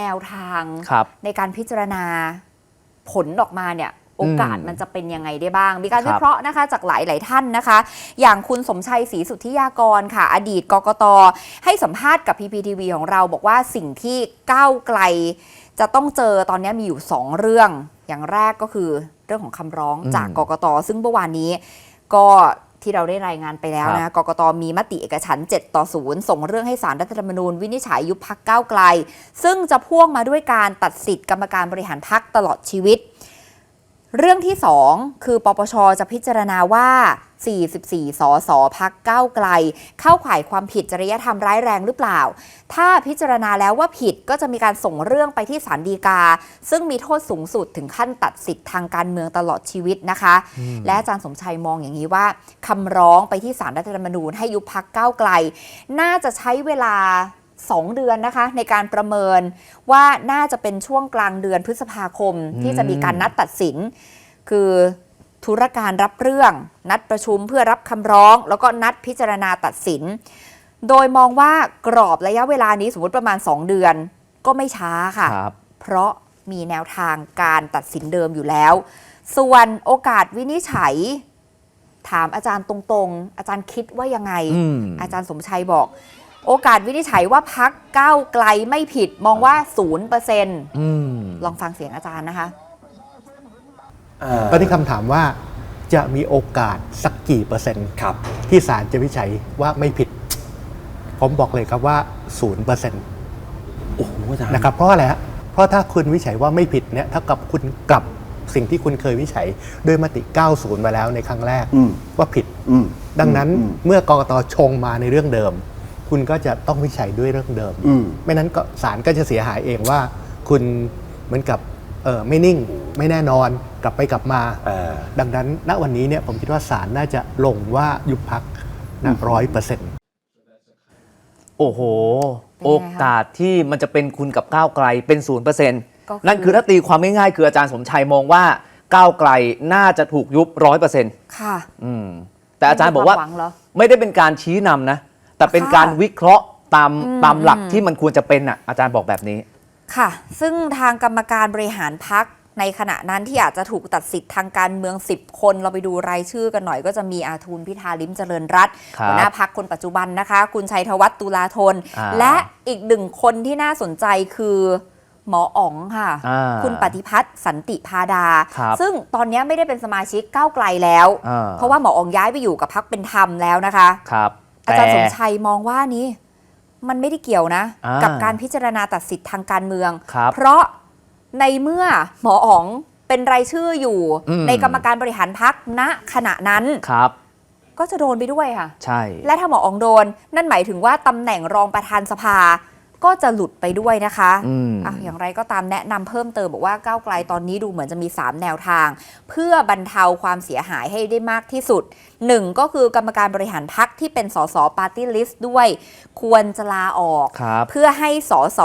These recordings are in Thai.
แนวทางครับในการพิจารณาผลออกมาเนี่ยโอกาสอืมมันจะเป็นยังไงได้บ้าง มีการครับวิเคราะห์นะคะจากหลายหลาย ๆ ท่านนะคะ อย่างคุณสมชัยศรีสุทธิยากรค่ะ อดีตกกต ให้สัมภาษณ์กับ PPTV ของเราบอกว่าสิ่งที่ก้าวไกล จะต้องเจอตอนนี้มีอยู่ 2 เรื่อง อย่างแรกก็คือเรื่องของคำร้องอืมจากกกต ซึ่งเมื่อวานนี้ก็ ที่เราได้รายงานไปแล้วครันะบกกตมีมติเอกฉันท์7ต่อ 0 ส่งเรื่องให้สารรัฐธรรมนูญวินิจฉัยยุบพักก้าวไกล ซึ่งจะพ่วงมาด้วยการตัดสิทธิ์กรรมการบริหารพักตลอดชีวิต เรื่องที่ 2 คือปปชจะพิจารณาว่า 44 สสพักก้าวไกล เข้าข่ายความผิดจริยธรรมร้ายแรงหรือเปล่า ถ้าพิจารณาแล้วว่าผิดก็จะมีการส่งเรื่องไปที่ศาลฎีกา ซึ่งมีโทษสูงสุดถึงขั้นตัดสิทธิ์ทางการเมืองตลอดชีวิตนะคะ และอาจารย์สมชัยมองอย่างนี้ว่าคำร้องไปที่ศาลรัฐธรรมนูญให้ยุบพักก้าวไกล น่าจะใช้เวลา2 เดือนนะคะในการประเมินว่าน่าจะเป็นช่วงกลางเดือนพฤษภาคมที่จะมีการนัดตัดสิน คือ ธุรการรับเรื่อง นัดประชุมเพื่อรับคำร้อง แล้วก็นัดพิจารณาตัดสิน โดยมองว่ากรอบระยะเวลานี้สมมติประมาณ 2 เดือน ก็ไม่ช้าค่ะครับเพราะมีแนวทางการตัดสินเดิมอยู่แล้ว ส่วนโอกาสวินิจฉัย ถามอาจารย์ตรงๆ อาจารย์คิดว่ายังไงอืมอาจารย์สมชัยบอก โอกาสวินิจฉัยว่าพักก้าวไกลไม่ผิดมองว่า0%อืมลองฟังเสียงอาจารย์นะคะ ตอนนี้คำถามว่าจะมีโอกาสสักกี่เปอร์เซ็นต์ครับที่ศาลจะวิจัยว่าไม่ผิด ผมบอกเลยครับว่า0%เปอร์เซ็นต์โอ้โหอาจารย์นะครับเพราะอะไรฮะเพราะถ้าคุณวิจัยว่าไม่ผิดเนี่ยเท่ากับคุณกลับสิ่งที่คุณเคยวิจัยด้วยมติ 90 มาแล้วในครั้งแรกอืมว่าผิดอืมดังนั้นอืมเมื่อกกตชงมาในเรื่องเดิม คุณก็จะต้องวิจัยด้วยเรื่องเดิมอืมไม่นั้นก็ศาลก็จะเสียหายเองว่า คุณเหมือนกับ เออไม่นิ่งไม่แน่นอนกลับไปกลับมาเอ่อดังนั้นณวันนี้เนี่ยผมคิดว่าศาลน่าจะลงว่ายุบพักนะร้อยเปอร์เซ็นต์โอ้โหเป็นไงคะโอกาสที่มันจะเป็นคุณกับก้าวไกลเป็นศูนย์เปอร์เซ็นต์ก็คือนั่นคือถ้าตีความง่ายๆคืออาจารย์สมชัยมองว่าก้าวไกลน่าจะถูกยุบร้อยเปอร์เซ็นต์ค่ะแต่อาจารย์บอกว่าไม่มีความหวังเหรอไม่ได้เป็นการชี้นำนะ แต่เป็นค่ะการวิเคราะห์ตามอืมตามหลักอืมที่มันควรจะเป็นอะอาจารย์บอกแบบนี้ ค่ะ ซึ่งทางกรรมการบริหารพักในขณะนั้นที่อาจจะถูกตัดสิทธิ์ทางการเมือง 10 คนเราไปดูรายชื่อกันหน่อยก็จะมีอาทูลพิธาลิมเจริญรัตน์ครับหัวหน้าพักคนปัจจุบันนะคะ คุณชัยธวัฒน์ตุลาธนอ่าและอีกหนึ่งคนที่น่าสนใจคือหมออ๋องค่ะอ่าคุณปฏิพัฒน์สันติพาดาครับซึ่งตอนนี้ไม่ได้เป็นสมาชิกก้าวไกลแล้วอ่าเพราะว่าหมออ๋องย้ายไปอยู่กับพักเป็นธรรมแล้วนะคะ ครับ อาจารย์สมแต่ชัยมองว่านี้ มันไม่ได้เกี่ยวนะ อ่ากักับการพิจารณาตัดสิทธิ์ทางการเมือง ครับเพราะในเมื่อหมออ๋องเป็นรายชื่ออยู่ อืม ในกรรมการบริหารพักณขณะนั้นครับ ก็จะโดนไปด้วยค่ะ ใช่ และถ้าหมออ๋องโดน นั่นหมายถึงว่าตำแหน่งรองประธานสภา ก็จะหลุดไปด้วยนะคะอืมอะอย่างไรก็ตามแนะนำเพิ่มเติมบอกว่าก้าวไกลตอนนี้ดูเหมือนจะมี 3 แนวทาง เพื่อบรรเทาความเสียหายให้ได้มากที่สุดหนึ่งก็คือกรรมการบริหารพักที่เป็นสสปาร์ตี้ลิสต์ด้วย ควรจะลาออกครับเพื่อให้สส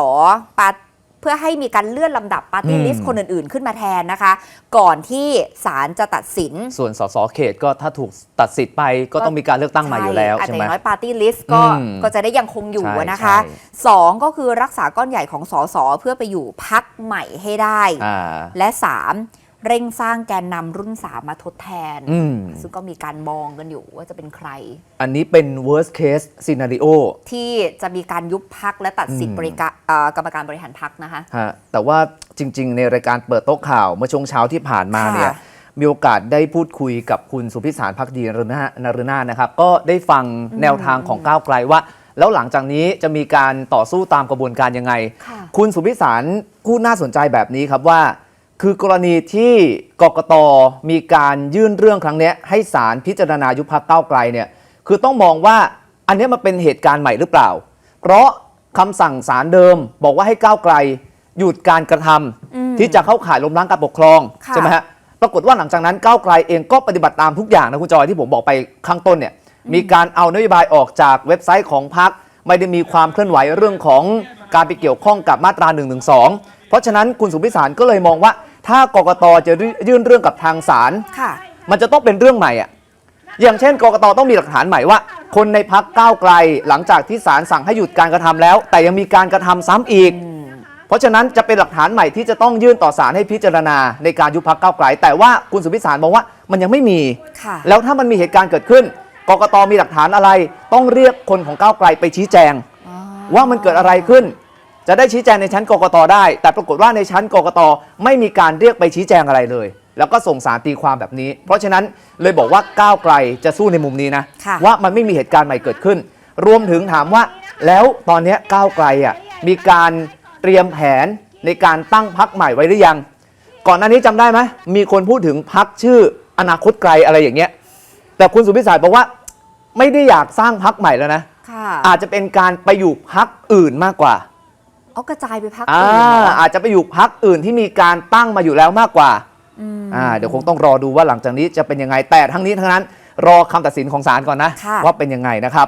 ปาเพื่อให้มีการเลื่อนลำดับปาร์ตี้ลิสอืต์มคนอื่นๆ ขึ้นมาแทนนะคะ ก่อนที่ศาลจะตัดสิน ส่วนสสเขตก็ถ้าถูกตัดสิทธิ์ไปก็ต้องมีการเลือกตั้งใหม่อยู่แล้วอาจใช่จะอไหมย่างน้อยปาร์ตี้ลิสต์ก็อืมก็จะได้ยังคงอยู่ใช่อะนะคะใช่สองก็คือรักษาก้อนใหญ่ของสสเพื่อไปอยู่พักใหม่ให้ได้อ่าและ3 เร่งสร้างแกนนำรุ่น3มาทดแทน อืม ซึ่งก็มีการมองกันอยู่ว่าจะเป็นใคร อันนี้เป็น worst case scenario ที่จะมีการยุบพักและตัดสิทอืธิ์มบริการเอ่อกรรมการบริหารพักนะคะ ฮะแต่ว่าจริง ๆ ในรายการเปิดโต๊ะข่าวเมื่อช่วงเช้าที่ผ่านมาค่ะเนี่ยมีโอกาสได้พูดคุยกับคุณสุพิสารพักดีนรนานรนาถนะครับ ก็ได้ฟังแนวทางของก้าวไกลว่า แล้วหลังจากนี้จะมีการต่อสู้ตามกระบวนการยังไง ค่ะ คุณสุพิสารพูดน่าสนใจแบบนี้ครับว่า คือกรณีที่กกตมีการยื่นเรื่องครั้งเนี้ยให้ศาลพิจารณายุบพักก้าวไกลเนี่ยคือต้องมองว่าอันเนี้ยมันเป็นเหตุการณ์ใหม่หรือเปล่า เพราะคำสั่งศาลเดิมบอกว่าให้ก้าวไกล หยุดการกระทำอืมที่จะเข้าข่ายล้มล้างการปกครองค่ะใช่ไหมฮะปรากฏว่าหลังจากนั้นก้าวไกลเองก็ปฏิบัติตามทุกอย่างนะคุณจอยที่ผมบอกไปข้างต้นเนี่ยมีการเอานโยบายออกจากเว็บไซต์ของพรรคไม่ได้มีความเคลื่อนไหวเรื่องของการไปเกี่ยวข้องกับมาตรา1นึ เพราะฉะนั้นคุณสุพิสารก็เลยมองว่า ถ้ากกตจะยื่นเรื่องกับทางศาลค่ะ มันจะต้องเป็นเรื่องใหม่อะอย่างเช่นกกตต้องมีหลักฐานใหม่ว่า คนในพักก้าวไกลหลังจากที่ศาลสั่งให้หยุดการกระทำแล้ว แต่ยังมีการกระทำซ้ำอีกอืมเพราะฉะนั้นจะเป็นหลักฐานใหม่ที่จะต้องยื่นต่อศาลให้พิจารณาในการยุบพักก้าวไกล แต่ว่าคุณสุพิสารบอกว่ามันยังไม่มีค่ะแล้วถ้ามันมีเหตุการณ์เกิดขึ้นกกตมีหลักฐานอะไร ต้องเรียกคนของก้าวไกลไปชี้แจงอ๋อว่ามันเกิดอะไรขึ้น จะได้ชี้แจงในชั้นกกตได้ แต่ปรากฏว่าในชั้นกกตไม่มีการเรียกไปชี้แจงอะไรเลย แล้วก็ส่งสารตีความแบบนี้ เพราะฉะนั้นเลยบอกว่าก้าวไกลจะสู้ในมุมนี้นะค่ะว่ามันไม่มีเหตุการณ์ใหม่เกิดขึ้น รวมถึงถามว่า แล้วตอนเนี้ยก้าวไกลอะมีการเตรียมแผนในการตั้งพักใหม่ไว้หรือยัง ก่อนหน้านี้จำได้ไหมมีคนพูดถึงพักชื่ออนาคตไกลอะไรอย่างเงี้ย แต่คุณสุพิสารบอกว่าไม่ได้อยากสร้างพักใหม่แล้วนะค่ะอาจจะเป็นการไปอยู่พักอื่นมากกว่า เอากระจายไปพักอ่าอื่นเหรออาจจะไปอยู่พักอื่นที่มีการตั้งมาอยู่แล้วมากกว่าอืม อ่าเดี๋ยวคงต้องรอดูว่าหลังจากนี้จะเป็นยังไงแต่ทั้งนี้ทั้งนั้น รอคำตัดสินของศาลก่อนนะ ค่ะ ว่าเป็นยังไงนะครับ